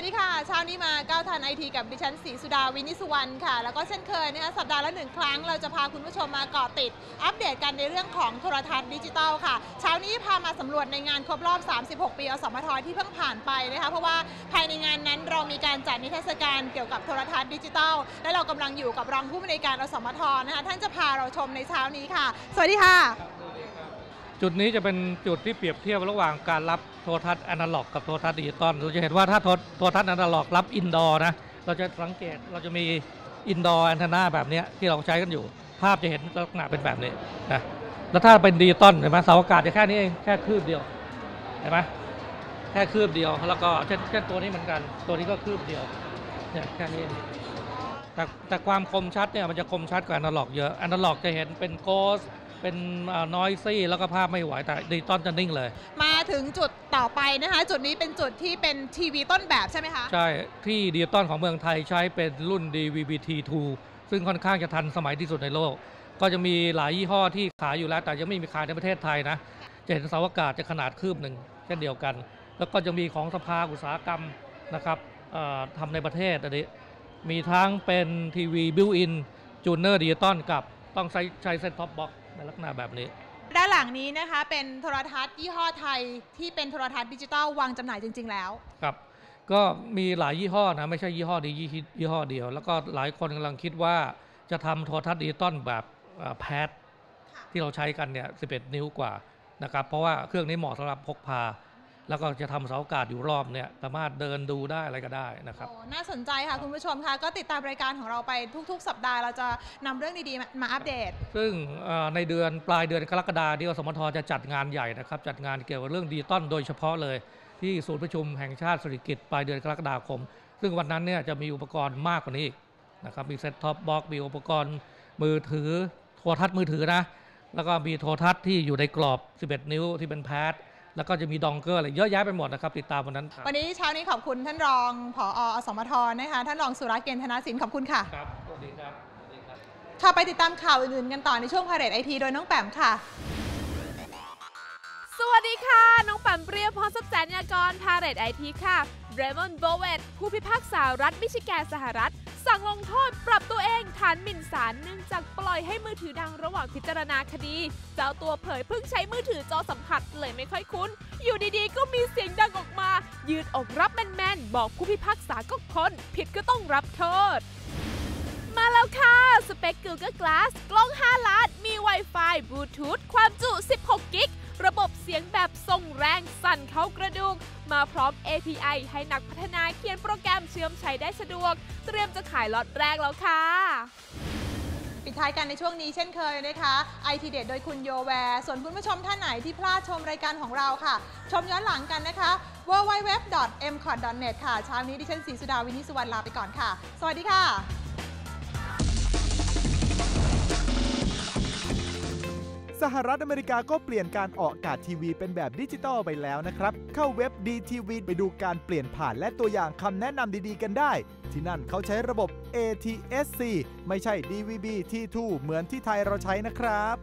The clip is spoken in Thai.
วัสดีค่ะ เช้านี้มาก้าวทันไอทีกับดิฉันศรีสุดาวินิสุวรรณค่ะ แล้วก็เช่นเคยนะคะสัปดาห์ละหนึ่งครั้ง เราจะพาคุณผู้ชมมาเกาะติด อัปเดตกันในเรื่องของโทรทัศน์ดิจิทัลค่ะ เช้านี้พามาสำรวจในงานครบรอบ 36 ปีอสมทที่เพิ่งผ่านไปนะคะเพราะว่าภายในงานนั้นเรามีการจัดนิทรรศการเกี่ยวกับโทรทัศน์ดิจิทัลและเรากำลังอยู่กับรองผู้อำนวยการอสมทนะคะท่านจะพาเราชมในเช้านี้ค่ะ สวัสดีค่ะ จุดนี้จะเป็นจุดที่เปรียบเทียบระหว่างการรับโทรทัศน์อนาล็อกกับโทรทัศน์ดิจิตอลเราจะเห็นว่าถ้าโทรโทรทัศน์อนาล็อกรับอินดอร์นะเราจะสังเกตเราจะมีอินดอร์แอนเทนาแบบนี้ที่เราใช้กันอยู่ ภาพจะเห็นลักษณะเป็นแบบนี้นะแล้วถ้าเป็นดิจิตอลเห็นไหมเสาอากาศจะแค่นี้เองแค่คืบเดียวเห็นไหมแค่คืบเดียวแล้วก็เช่นเช่นตัวนี้เหมือนกัน ตัวนี้ก็คืบเดียวเนี่ยแค่นี้เองแต่แต่ความคมชัดเนี่ยมันจะคมชัดกว่าอนาล็อกเยอะอนาล็อกจะเห็นเป็นโกส เป็นนอยซี่แล้วก็ภาพไม่ไหวแต่ดิจิตอลจะนิ่งเลย มาถึงจุดต่อไปนะคะ จุดนี้เป็นจุดที่เป็นทีวีต้นแบบใช่ไหมคะ ใช่ ที่ดิจิตอลของเมืองไทยใช้เป็นรุ่น DVB-T2 ซึ่งค่อนข้างจะทันสมัยที่สุดในโลก ก็จะมีหลายยี่ห้อที่ขายอยู่แล้ว แต่ยังไม่มีขายในประเทศไทยนะ จะเห็นเสาอากาศจะขนาดคืบหนึ่งเช่นเดียวกัน แล้วก็จะมีของสภาอุตสาหกรรมนะครับเอ่อทำในประเทศอันนี้มีทั้งเป็นทีวีบิวอินจูเนอร์ดิจิตอลกับต้องใช้ใช้เซ็ตท็อปบ็อก ในลักษณะแบบนี้ ด้านหลังนี้นะคะเป็นโทรทัศน์ยี่ห้อไทยที่เป็นโทรทัศน์ดิจิตอลวางจำหน่ายจริง ๆ แล้ว ครับ ก็มีหลายยี่ห้อนะ ไม่ใช่ยี่ห้อนี้ยี่ยี่ห้อเดียว แล้วก็หลายคนกำลังคิดว่าจะทำโทรทัศน์ดิจิตอลแบบแพดที่เราใช้กันเนี่ย 11 นิ้วกว่านะครับ เพราะว่าเครื่องนี้เหมาะสำหรับพกพา แล้วก็จะทำเสาอากาศอยู่รอบเนี่ยสามารถเดินดูได้อะไรก็ได้นะครับ โอ้น่าสนใจค่ะคุณผู้ชมค่ะก็ติดตามรายการของเราไปทุก ๆ สัปดาห์เราจะนำเรื่องดีๆมามาอัปเดต ซึ่งเอ่อในเดือนปลายเดือนกรกฎาคมนี้อสมทจะจัดงานใหญ่นะครับ จัดงานเกี่ยวกับเรื่องดิจิตอลโดยเฉพาะเลย ที่ศูนย์ประชุมแห่งชาติเศรษฐกิจปลายเดือนกรกฎาคม ซึ่งวันนั้นเนี่ยจะมีอุปกรณ์มากกว่านี้อีกนะครับมีเซ็ตท็อปบ็อกมีอุปกรณ์มือถือโทรทัศน์มือถือนะ แล้วก็มีโทรทัศน์ที่อยู่ในกรอบ 11 นิ้วที่เป็นแพด แล้วก็จะมีดองเกอร์อะไรเยอะแยะไปหมดนะครับติดตามวันนั้นครับวันนี้เช้านี้ขอบคุณท่านรองผออสมทนะคะท่านรองสุรเกณฑ์ธนสินขอบคุณค่ะครับสวัสดีครับสวัสดีครับค่ะไปติดตามข่าวอื่นๆกันต่อในช่วงพาเรตไอทีโดยน้องแปมค่ะสวัสดีค่ะ น้องปันเปรี้ยวพรสัจจญากรพาเรตไอทีค่ะเรมอนโบเวตผู้พิพากษารัฐมิชิแกนสหรัฐ สั่งลงโทษปรับตัวเองฐานหมิ่นศาลเนื่องจากปล่อยให้มือถือดังระหว่างพิจารณาคดี เจ้าตัวเผยเพิ่งใช้มือถือจอสัมผัสเลยไม่ค่อยคุ้น อยู่ดีๆ ก็มีเสียงดังออกมา ยืดอกรับแมนๆ บอกผู้พิพากษาก็คนผิดก็ต้องรับโทษ มาแล้วค่ะ สเปค Google Glass กล้อง 5 ล้าน มี Wi-Fi บลูทูธความจุ 16 กิก ระบบเสียงแบบส่งแรงสั่นเข้ากระดูก มาพร้อม API ให้นักพัฒนาเขียนโปรแกรมเชื่อมใช้ได้สะดวก เตรียมจะขายล็อตแรกแล้วค่ะปิดท้ายกันในช่วงนี้เช่นเคยนะคะไอทีเด็ดโดยคุณโยแวร์ ส่วนคุณผู้ชมท่านไหนที่พลาดชมรายการของเราค่ะ ชมย้อนหลังกันนะคะ www.mcot.net ค่ะเช้านี้ดิฉันศรีสุดาวินิสุวรรณลาไปก่อนค่ะ สวัสดีค่ะ หรัฐอเมริกาก็เปลี่ยนการออกอากาศทีวีเป็นแบบดิจิตอลไปแล้วนะครับ เข้าเว็บ DTV ไปดูการเปลี่ยนผ่านและตัวอย่างคำแนะนำดีๆกันได้ ที่นั่นเขาใช้ระบบ ATSC ไม่ใช่ DVB-T2 เหมือนที่ไทยเราใช้นะครับ